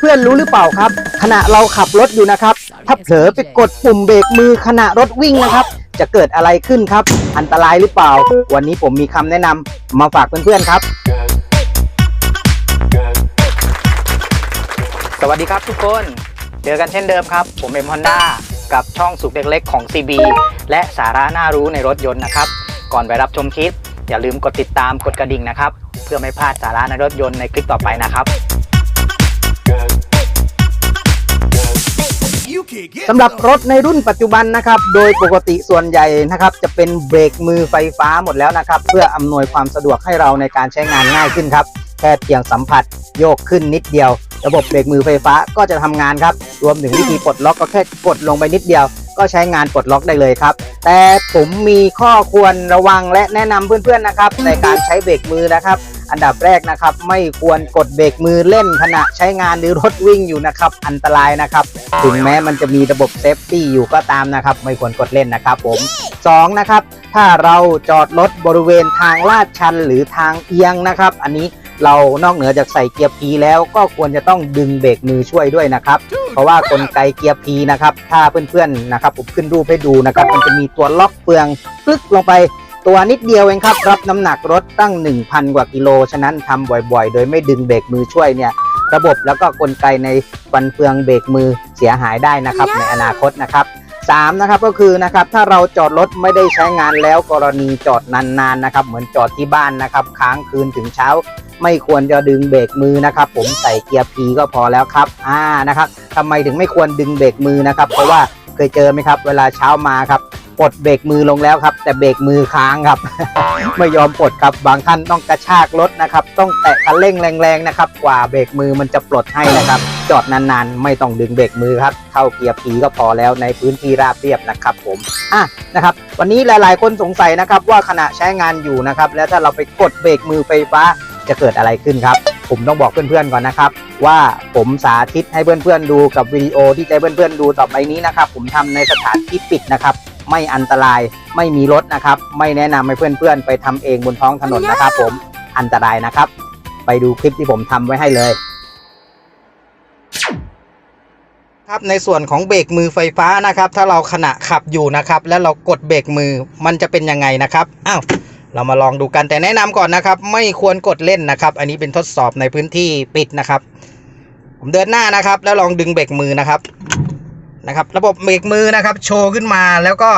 เพื่อนๆรู้หรือเปล่าครับ ขณะเราขับรถอยู่นะครับ ถ้าเผลอไปกดปุ่มเบรกมือขณะรถวิ่งนะครับ จะเกิดอะไรขึ้นครับ อันตรายหรือเปล่า วันนี้ผมมีคำแนะนำมาฝากเพื่อนๆครับ สวัสดีครับทุกคน เจอกันเช่นเดิมครับ ผมเอ็มฮอนด้ากับช่องสุขเล็กๆของ CB และสาระน่ารู้ในรถยนต์นะครับ ก่อนไปรับชมคลิป อย่าลืมกดติดตามกดกระดิ่งนะครับ เพื่อไม่พลาดสาระในรถยนต์ในคลิปต่อไปนะครับ สำหรับรถในรุ่นปัจจุบันนะครับ โดยปกติส่วนใหญ่นะครับจะเป็นเบรกมือไฟฟ้าหมดแล้วนะครับ เพื่ออำนวยความสะดวกให้เราในการใช้งานง่ายขึ้นครับ แค่เพียงสัมผัสโยกขึ้นนิดเดียว ระบบเบรกมือไฟฟ้าก็จะทำงานครับ รวมถึงวิธีปลดล็อกก็แค่กดลงไปนิดเดียว ก็ใช้งานปลดล็อกได้เลยครับ แต่ผมมีข้อควรระวังและแนะนำเพื่อนๆนะครับ ในการใช้เบรกมือนะครับ อันดับแรกนะครับ ไม่ควรกดเบรกมือเล่นขณะใช้งานหรือรถวิ่งอยู่นะครับ อันตรายนะครับ ถึงแม้มันจะมีระบบเซฟตี้อยู่ก็ตามนะครับ ไม่ควรกดเล่นนะครับผม2นะครับถ้าเราจอดรถบริเวณทางลาดชันหรือทางเอียงนะครับ อันนี้เรานอกเหนือจากใส่เกียร์ P แล้วก็ควรจะต้องดึงเบรกมือช่วยด้วยนะครับ เพราะว่ากลไกเกียร์ P นะครับ ถ้าเพื่อนๆนะครับผมขึ้นรูปให้ดูนะครับ มันจะมีตัวล็อกเฟืองปึ๊กลงไป ตัวนิดเดียวเองครับ รับน้ำหนักรถตั้ง 1,000 กว่ากิโล ฉะนั้นทำบ่อยๆ โดยไม่ดึงเบรกมือช่วยเนี่ย ระบบแล้วก็กลไกในฟันเฟืองเบรกมือเสียหายได้นะครับ ในอนาคตนะครับ3นะครับก็คือนะครับถ้าเราจอดรถไม่ได้ใช้งานแล้วกรณีจอดนานๆนะครับ เหมือนจอดที่บ้านนะครับ ค้างคืนถึงเช้า ไม่ควรจะดึงเบรกมือนะครับ ผมใส่เกียร์ P ก็พอแล้วครับอ่านะครับทำไมถึงไม่ควรดึงเบรกมือนะครับ เพราะว่าเคยเจอไหมครับ เวลาเช้ามาครับ ปลดเบรกมือลงแล้วครับ แต่เบรกมือค้างครับ ไม่ยอมปลดครับบางท่านต้องกระชากรถนะครับ ต้องแตะคันเร่งแรงๆนะครับ กว่าเบรกมือมันจะปลดให้นะครับ จอดนานๆ ไม่ต้องดึงเบรกมือครับ เข้าเกียร์พีก็พอแล้วในพื้นที่ราบเรียบนะครับ ผมอะนะครับ วันนี้หลายๆ คนสงสัยนะครับ ว่าขณะใช้งานอยู่นะครับ แล้วถ้าเราไปกดเบรกมือไฟฟ้าจะเกิดอะไรขึ้นครับ ผมต้องบอกเพื่อนๆก่อนนะครับ ว่าผมสาธิตให้เพื่อนๆดูกับวิดีโอที่จะให้เพื่อนๆดูต่อไปนี้นะครับ ผมทำในสถานที่ปิดนะครับ ไม่อันตรายไม่มีรถนะครับ ไม่แนะนำให้เพื่อนๆ ไปทำเองบนท้องถนนนะครับ ผมอันตรายนะครับ ไปดูคลิปที่ผมทำไว้ให้เลย ครับในส่วนของเบรกมือไฟฟ้านะครับ ถ้าเราขณะขับอยู่นะครับ แล้วเรากดเบรกมือมันจะเป็นยังไงนะครับอ้าวเรามาลองดูกันแต่แนะนำก่อนนะครับ ไม่ควรกดเล่นนะครับ อันนี้เป็นทดสอบในพื้นที่ปิดนะครับ ผมเดินหน้านะครับ แล้วลองดึงเบรกมือนะครับ นะครับ ระบบเบรกมือนะครับ โชว์ขึ้นมาแล้วก็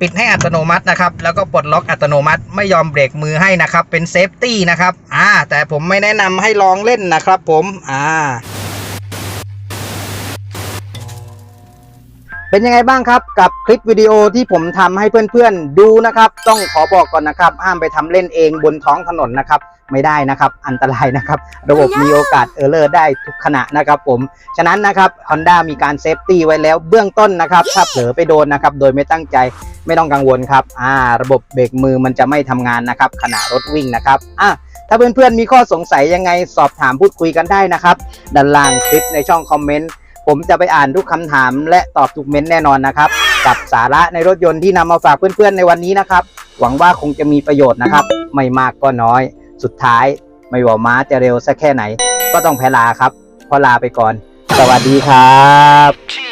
ปิดให้อัตโนมัตินะครับ แล้วก็ปลดล็อกอัตโนมัติไม่ยอมเบรกมือให้นะครับ เป็นเซฟตี้นะครับ อ่า แต่ผมไม่แนะนำให้ลองเล่นนะครับ ผม อ่า เป็นยังไงบ้างครับกับคลิปวิดีโอที่ผมทำให้เพื่อนๆดูนะครับ ต้องขอบอกก่อนนะครับห้ามไปทำเล่นเองบนท้องถนนนะครับไม่ได้นะครับ อันตรายนะครับ ระบบมีโอกาสเออร์เลอร์ได้ทุกขณะนะครับผม ฉะนั้นนะครับ Honda มีการเซฟตี้ไว้แล้วเบื้องต้นนะครับ ถ้าเผลอไปโดนนะครับ โดยไม่ตั้งใจไม่ต้องกังวลครับอ่าระบบเบรกมือมันจะไม่ทำงานนะครับ ขณะรถวิ่งนะครับอะถ้าเพื่อนๆมีข้อสงสัยยังไงสอบถามพูดคุยกันได้นะครับ ด้านล่างคลิปในช่องคอมเมนต์ ผมจะไปอ่านทุกคำถาม และตอบทุกเม้นแน่นอนนะครับ กับสาระในรถยนต์ที่นำมาฝากเพื่อนๆในวันนี้นะครับ หวังว่าคงจะมีประโยชน์นะครับ ไม่มากก็น้อย สุดท้าย ไม่ว่าม้าจะเร็วสักแค่ไหน ก็ต้องแพ้ลาครับพอลาไปก่อน สวัสดีครับ